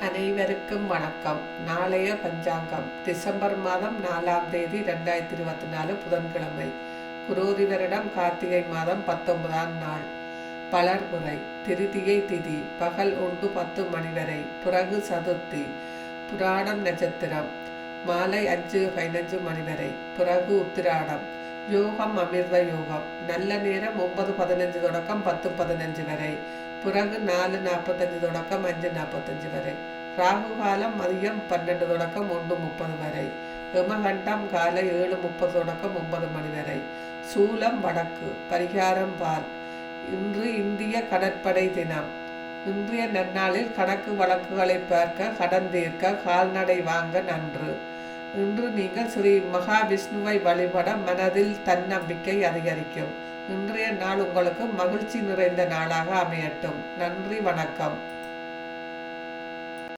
அனைவருக்கும் வணக்கம். நாளைய பஞ்சாங்கம். டிசம்பர் மாதம் நாலாம் தேதி ரெண்டாயிரத்தி இருபத்தி நாலு புதன்கிழமை. குரோதி வருடம் கார்த்திகை மாதம் பத்தொன்பதாம் நாள். பலர் முறை. திருதியை திதி. பகல் ஒன்று பத்து மணி வரை. பிறகு சதுர்த்தி. புராணம் நட்சத்திரம். மாலை அஞ்சு பதினஞ்சு மணி வரை. பிறகு உத்திராடம். யோகம் அமிர்த யோகம். நல்ல நேரம் ஒன்பது பதினஞ்சு தொடக்கம் பத்து பதினஞ்சு வரை. பிறகு நாலு நாற்பத்தஞ்சு தொடக்கம் அஞ்சு நாற்பத்தஞ்சு வரை. ராகு காலம் மதியம் பன்னெண்டு தொடக்கம் ஒன்று முப்பது வரை. யமகண்டம் காலை ஏழு முப்பது தொடக்கம் ஒன்பது மணி வரை. சூலம் வடக்கு பரிகாரம் பால். இன்று இந்திய கடற்படை தினம். இன்றைய நன்னாளில் கணக்கு வழக்குகளை பார்க்க கடன் தீர்க்க கால்நடை வாங்க நன்று. இன்று நீங்கள் ஸ்ரீ மகாவிஷ்ணுவை வழிபட மனதில் தன்னம்பிக்கை அதிகரிக்கும். இன்றைய நாள் உங்களுக்கு மகிழ்ச்சி நிறைந்த நாளாக அமையட்டும். நன்றி வணக்கம்.